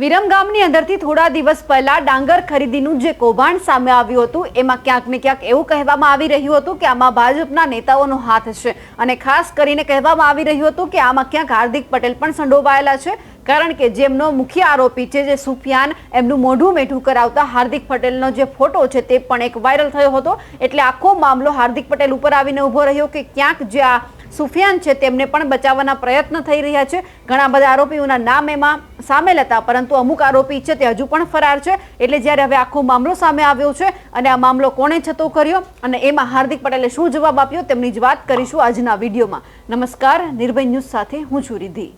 વિરમ ગામની અંદરથી થોડા દિવસ પહેલા ડાંગર ખરીદીનું જે કૌભાંડ સામે આવ્યું હતું, એમાં ક્યાંક ને ક્યાંક એવું કહેવામાં આવી રહ્યું હતું કે આમાં ભાજપના નેતાઓનો હાથ છે. અને ખાસ કરીને કહેવામાં આવી રહ્યું હતું કે આમાં ક્યાંક હાર્દિક પટેલ પણ સંડોવાયેલા છે, કારણ કે જેમનો મુખ્ય આરોપી છે જે સુફિયાન, એમનું મોઢું મેઠું કરાવતા હાર્દિક પટેલનો જે ફોટો છે તે પણ એક વાયરલ થયો હતો. એટલે આખો મામલો હાર્દિક પટેલ ઉપર આવીને ઊભો રહ્યો કે ક્યાંક જે આ સુફિયાન છે, તેમને પણ બચાવવાના પ્રયત્ન થઈ રહ્યા છે. ઘણા બધા આરોપીઓના નામ એમાં સામેલ હતા, પરંતુ અમુક આરોપી છે, તે હજુ પણ ફરાર છે. એટલે જ્યારે હવે આખો મામલો સામે આવ્યો છે અને આ મામલો કોણે છતો કર્યો અને એમાં હાર્દિક પટેલે શું જવાબ આપ્યો, તેમની જ વાત કરીશું આજના વિડીયોમાં. નમસ્કાર, નિર્ભય ન્યૂઝ સાથે હું છું રિધિ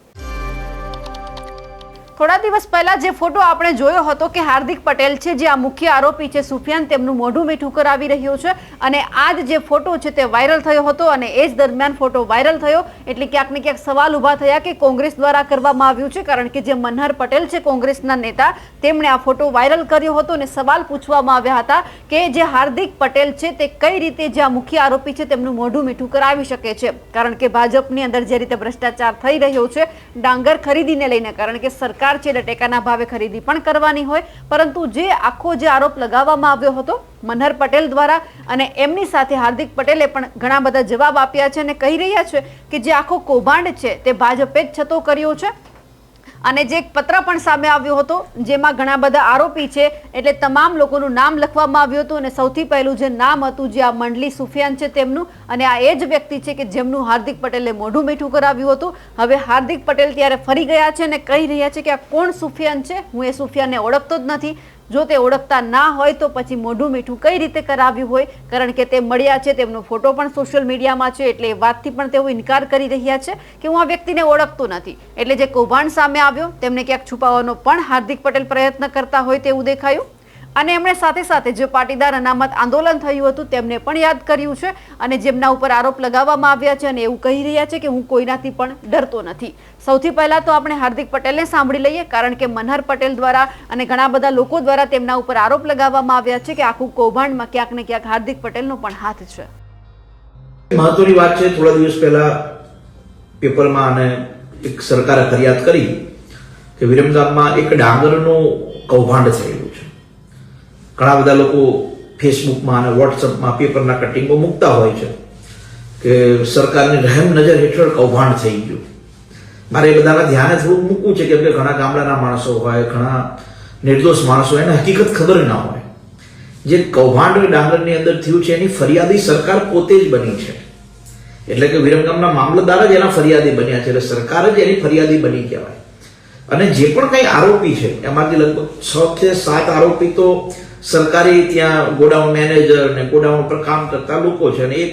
થોડા દિવસ પહેલા જે ફોટો આપણે જોયો હતો કે હાર્દિક પટેલ છે, જે આ મુખ્ય આરોપી છે સુફિયાન, તેમનું મોઢું મીઠું કરાવી રહ્યો છે અને આ જ ફોટો છે તે વાયરલ થયો હતો અને એ જ દરમિયાન ફોટો વાયરલ થયો. એટલે ક્યાંક ને ક્યાંક સવાલ ઊભા થયા કે કોંગ્રેસ દ્વારા કરવામાં આવ્યું છે, કારણ કે જે મનહર પટેલ છે કોંગ્રેસના નેતા, તેમણે આ ફોટો વાયરલ કર્યો હતો અને સવાલ પૂછવામાં આવ્યા હતા કે જે હાર્દિક પટેલ છે તે કઈ રીતે જે આ મુખ્ય આરોપી છે તેમનું મોઢું મીઠું કરાવી શકે છે? કારણ કે ભાજપની અંદર જે રીતે ભ્રષ્ટાચાર થઈ રહ્યો છે, ડાંગર ખરીદીને લઈને, કારણ કે સરકાર છે એટલે ટેકાના ભાવે ખરીદી પણ કરવાની હોય, પરંતુ જે આખો જે આરોપ લગાવવામાં આવ્યો હતો, મનહર પટેલ દ્વારા, અને એમની સાથે હાર્દિક પટેલે પણ ઘણા બધા જવાબ આપ્યા છે અને કહી રહ્યા છે કે જે આખો કૌભાંડ છે તે ભાજપે જ છતો કર્યો છે. અને જે એક પત્ર પણ સામે આવ્યો હતો, જેમાં ઘણા બધા આરોપી છે, એટલે તમામ લોકોનું નામ લખવામાં આવ્યું હતું અને સૌથી પહેલું જે નામ હતું જે આ મંડલી સુફિયાન છે તેમનું, અને આ એ જ વ્યક્તિ છે કે જેમનું હાર્દિક પટેલે મોઢું મીઠું કરાવ્યું હતું. હવે હાર્દિક પટેલ ત્યારે ફરી ગયા છે અને કહી રહ્યા છે કે આ કોણ સુફિયાન છે? હું એ સુફિયાનને ઓળખતો જ નથી. જો તે ઓળખતા ના હોય તો પછી મોઢું મીઠું કઈ રીતે કરાવ્યું હોય? કારણ કે તે મળ્યા છે, તેમનો ફોટો પણ સોશિયલ મીડિયામાં છે, એટલે એ વાતથી પણ તેઓ ઇનકાર કરી રહ્યા છે કે હું આ વ્યક્તિને ઓળખતો નથી. એટલે જે કૌભાંડ સામે આવ્યો, તેમને ક્યાંક છુપાવવાનો પણ હાર્દિક પટેલ પ્રયત્ન કરતા હોય તેવું દેખાયું. અને એમણે સાથે સાથે જે પાટીદાર અનામત આંદોલન થયું હતું તેમને પણ યાદ કર્યું છે અને જેમના ઉપર આરોપ લગાવવામાં આવ્યા છે અને એવું કહી રહ્યા છે કે હું કોઈનાથી પણ ડરતો નથી. સૌથી પહેલા તો આપણે હાર્દિક પટેલને સાંભળી લઈએ, કારણ કે મનહર પટેલ દ્વારા અને ઘણા બધા લોકો દ્વારા તેમના ઉપર આરોપ લગાવવામાં આવ્યા છે કે આખું કૌભાંડમાં ક્યાંક ને ક્યાંક હાર્દિક પટેલનો પણ હાથ છે. મહત્વની વાત છે, થોડા દિવસ પહેલા પેપરમાં અને એક સરકારે ફરિયાદ કરી કે વિરમગામમાં એક ડાંગરનું કૌભાંડ થયેલું છે. ઘણા બધા લોકો ફેસબુકમાં અને વોટ્સઅપમાં પેપરના કટિંગો મૂકતા હોય છે કે સરકારની રહેમ નજર હેઠળ કૌભાંડ થઈ ગયું. મારે એ બધાના ધ્યાને થોડું મૂકવું છે, કેમ કે ઘણા ગામડાના માણસો હોય, ઘણા નિર્દોષ માણસો એને હકીકત ખબર ના હોય. જે કૌભાંડ ડાંગરની અંદર થયું છે, એની ફરિયાદી સરકાર પોતે જ બની છે. એટલે કે વિરમગામના મામલતદાર જ એના ફરિયાદી બન્યા છે, એટલે સરકાર જ એની ફરિયાદી બની કહેવાય. અને જે પણ કંઈ આરોપી છે, એમાંથી લગભગ છ કે સાત આરોપી તો સરકારી ત્યાં ગોડાઉન મેનેજર ને ગોડાઉન પર કામ કરતા લોકો છે અને એક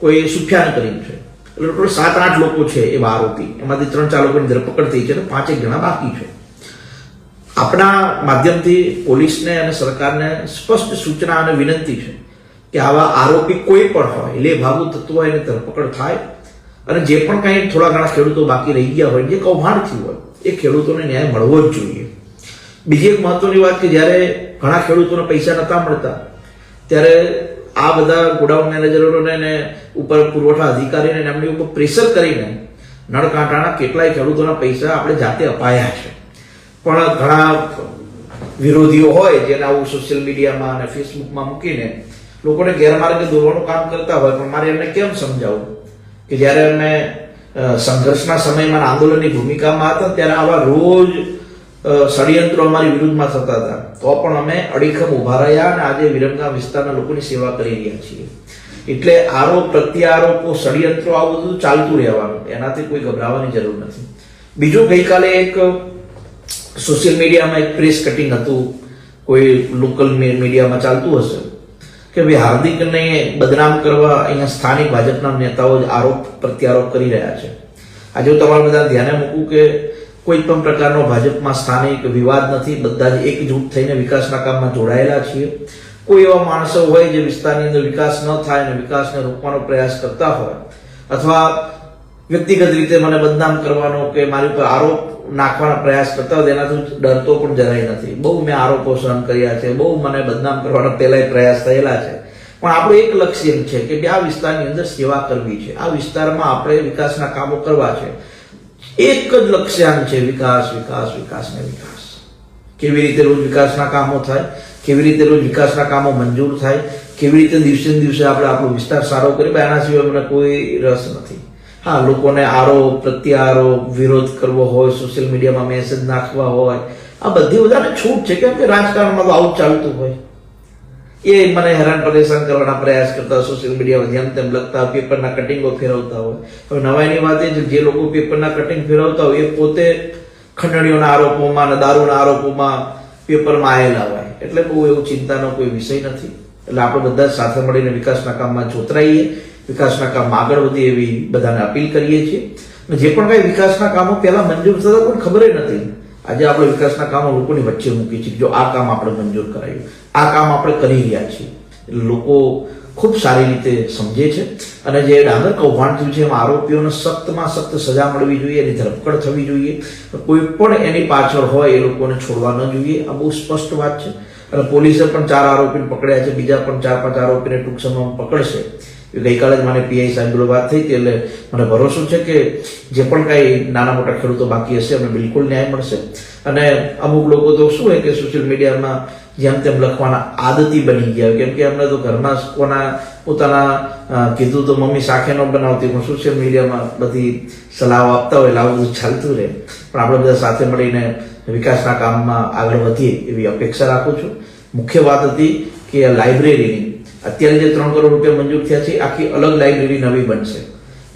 કોઈ સુફિયાન કરીમ છે. એટલે ટોટલ સાત આઠ લોકો છે એવા આરોપી એમાંથી ત્રણ ચાર લોકોની ધરપકડ થઈ છે અને પાંચેક જણા બાકી છે. આપણા માધ્યમથી પોલીસને અને સરકારને સ્પષ્ટ સૂચના અને વિનંતી છે કે આવા આરોપી કોઈ પણ હોય, લે ભાગુ તત્વ હોય એને ધરપકડ થાય અને જે પણ કંઈ થોડા ઘણા ખેડૂતો બાકી રહી ગયા હોય, જે કૌભાંડ થયું હોય, એ ખેડૂતોને ન્યાય મળવો જ જોઈએ. બીજી એક મહત્વની વાત કે જ્યારે ઘણા ખેડૂતોને પૈસા નતા મળતા. ત્યારે આ બધા ગોડાઉન મેનેજરોને ને ઉપર પુરવઠા અધિકારીને એમની ઉપર પ્રેશર કરીને નળકાંટાના કેટલાય ખેડૂતોના પૈસા આપણે જાતે અપાયા છે. પણ ઘણા વિરોધીઓ હોય જેને આવું સોશિયલ મીડિયામાં અને ફેસબુકમાં મૂકીને લોકોને ગેરમાર્ગે દોરવાનું કામ કરતા હોય, પણ મારે એમને કેમ સમજાવવું કે જ્યારે અમે સંઘર્ષના સમયમાં આંદોલનની ભૂમિકામાં હતા, ત્યારે આવા રોજ ષડયંત્રો અમારી વિરુદ્ધમાં થતા હતા. તો પણ અમે અડીખમ ઊભા રહ્યા અને આજે વિરમગામ વિસ્તારના લોકોની સેવા કરી રહ્યા છીએ. એટલે આરોપ પ્રત્યારોપો, ષડયંત્રો, આવું બધું ચાલતું રહેવાનું. એનાથી કોઈ ગભરાવાની જરૂર નથી. બીજું ગઈકાલે એક સોશિયલ મીડિયામાં એક પ્રેસ કટિંગ હતું. કોઈ લોકલ મીડિયામાં ચાલતું હશે. કે ભાઈ હાર્દિકને બદનામ કરવા અહીંયા સ્થાનિક ભાજપના નેતાઓ જ આરોપ પ્રત્યારોપ કરી રહ્યા છે. આજે હું તમારા બધા ધ્યાને મૂકું કે કોઈ પણ પ્રકારનો ભાજપમાં સ્થાનિક વિવાદ નથી, બધા જ એકજૂટ થઈને વિકાસના કામમાં જોડાયેલા છીએ. કોઈ એવા માણસો હોય જે વિસ્તારની અંદર વિકાસ ન થાય અને વિકાસને રોકવાનો પ્રયાસ કરતા હોય. અથવા વ્યક્તિગત રીતે મને બદનામ કરવાનો કે મારી ઉપર આરોપ નાખવાનો પ્રયાસ કરતા હોય એનાથી ડરતો પણ જરાય નથી. બહુ મેં આરોપો સહન કર્યા છે, બહુ મને બદનામ કરવાનો પહેલાય પ્રયાસ થયેલા છે. પણ આપણું એક લક્ષ્ય છે કે આ વિસ્તારની અંદર સેવા કરવી છે. આ વિસ્તારમાં આપણે વિકાસના કામો કરવા છે. એક જ લક્ષ્યાંક છે, વિકાસ વિકાસ વિકાસ ને વિકાસ. કેવી રીતે રોજ વિકાસના કામો થાય, કેવી રીતે રોજ વિકાસના કામો મંજૂર થાય, કેવી રીતે દિવસે દિવસે આપણે આપણો વિસ્તાર સારો કરીએ એના સિવાય મને કોઈ રસ નથી. હા, લોકોને આરોપ, પ્રત્યારોપ, વિરોધ કરવો હોય સોશિયલ મીડિયામાં મેસેજ નાખવા હોય, આ બધી બધાને છૂટ છે, કેમ કે રાજકારણમાં તો આવું ચાલતું હોય. એ મને હેરાન પરેશાન કરવાના પ્રયાસ કરતા સોશિયલ મીડિયામાં જેમ તેમ લખતા પેપરના કટિંગો ફેરવતા હોય. હવે નવાઈની વાત એ છે, જે લોકો પેપરના કટિંગ ફેરવતા હોય, એ પોતે ખંડણીઓના આરોપોમાં અને દારૂના આરોપોમાં પેપરમાં આવેલા હોય. એટલે બહુ એવું ચિંતાનો કોઈ વિષય નથી. એટલે આપણે બધા સાથે મળીને વિકાસના કામમાં જોતરાઈએ, વિકાસના કામમાં આગળ વધીએ એવી બધાને અપીલ કરીએ છીએ. જે પણ કાંઈ વિકાસના કામો પહેલા મંજૂર થતા પણ ખબર નથી. આજે આપણે વિકાસના કામો લોકોની વચ્ચે મૂકી છે જો આ કામ આપણે મંજૂર કરાયું. આ કામ આપણે કરી રહ્યા છીએ. લોકો ખૂબ સારી રીતે સમજે છે. અને જે ડાંગર કૌભાંડ થયું છે, એમાં આરોપીઓને સખ્તમાં સખ્ત સજા મળવી જોઈએ, એની ધરપકડ થવી જોઈએ. કોઈ પણ એની પાછળ હોય, એ લોકોને છોડવા ન જોઈએ. આ બહુ સ્પષ્ટ વાત છે. અને પોલીસે પણ ચાર આરોપીને પકડ્યા છે. બીજા પણ ચાર પાંચ આરોપીને ટૂંક સમયમાં પકડશે. ગઈકાલે જ મને પીઆઈ સાહેબ વાત થઈ હતી, એટલે મને ભરોસો છે કે જે પણ કાંઈ નાના મોટા ખેડૂતો બાકી હશે, એમને બિલકુલ ન્યાય મળશે. અને અમુક લોકો તો શું હોય કે સોશિયલ મીડિયામાં જેમ તેમ લખવાના આદતી બની ગયા. કેમ કે એમને તો ઘરમાં કોના પોતાના કીધું તો મમ્મી શાખે ન બનાવતી, પણ સોશિયલ મીડિયામાં બધી સલાહ આપતા હોય, એટલે આવું બધું ચાલતું રહે. પણ આપણે બધા સાથે મળીને વિકાસના કામમાં આગળ વધીએ એવી અપેક્ષા રાખું છું. મુખ્ય વાત હતી કે લાઇબ્રેરીની અત્યારે જે ત્રણ કરોડ રૂપિયા મંજૂર થયા છે, આખી અલગ લાઇબ્રેરી નવી બનશે.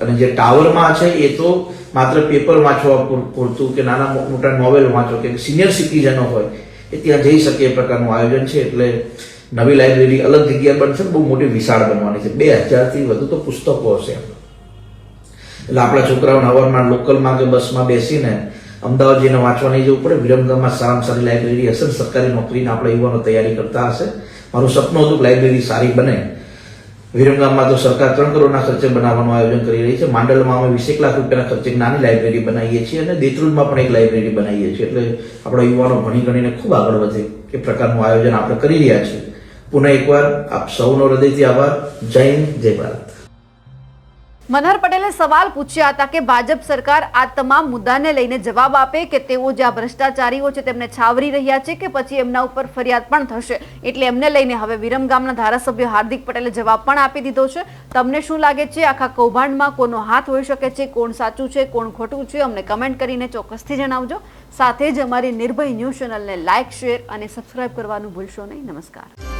અને જે ટાવરમાં છે, એ તો માત્ર પેપર વાંચવા પૂરતું કે નાના મોટા નોવેલ વાંચો કે સિનિયર સિટીઝનો હોય, એ ત્યાં જઈ શકે એ પ્રકારનું આયોજન છે, એટલે નવી લાઇબ્રેરી અલગ જગ્યા બનશે બહુ મોટી વિશાળ બનવાની છે. બે હજારથી વધુ તો પુસ્તકો હશે એટલે આપણા છોકરાઓને અવારમાં લોકલમાં કે બસમાં બેસીને અમદાવાદ જઈને વાંચવા નહીં જવું પડે. વિરમગામમાં સારામાં સારી લાઇબ્રેરી હશે સરકારી નોકરીને આપણે યુવાનો તૈયારી કરતા હશે. મારું સપનું હતું લાઇબ્રેરી સારી બને. વિરમગામમાં તો સરકાર ત્રણ કરોડના ખર્ચે બનાવવાનું આયોજન કરી રહી છે. માંડલમાં અમે વીસેક લાખ રૂપિયાના ખર્ચે નાની લાઇબ્રેરી બનાવીએ છીએ અને દેત્રુલમાં પણ એક લાઇબ્રેરી બનાવીએ છીએ. એટલે આપણા યુવાનો ભણી ગણીને ખૂબ આગળ વધે એ પ્રકારનું આયોજન આપણે કરી રહ્યા છીએ. પુનઃ એકવાર આપ સૌનો હૃદયથી આભાર. જય હિન્દ, જય ભારત. મનહર પટેલે સવાલ પૂછ્યા હતા કે ભાજપ સરકાર આ તમામ મુદ્દાને લઈને જવાબ આપે કે તેઓ જે આ ભ્રષ્ટાચારીઓ છે તેમને છાવરી રહ્યા છે કે પછી એમના ઉપર ફરિયાદ પણ થશે? એટલે એમને લઈને હવે વિરમગામના ધારાસભ્ય હાર્દિક પટેલે જવાબ પણ આપી દીધો છે. તમને શું લાગે છે? આખા કૌભાંડમાં કોનો હાથ હોઈ શકે છે? કોણ સાચું છે? કોણ ખોટું છે? અમને કમેન્ટ કરીને ચોક્કસથી જણાવજો. સાથે જ અમારી નિર્ભય ન્યૂઝ ચેનલને લાઇક શેર અને સબસ્ક્રાઇબ કરવાનું ભૂલશો નહીં. નમસ્કાર.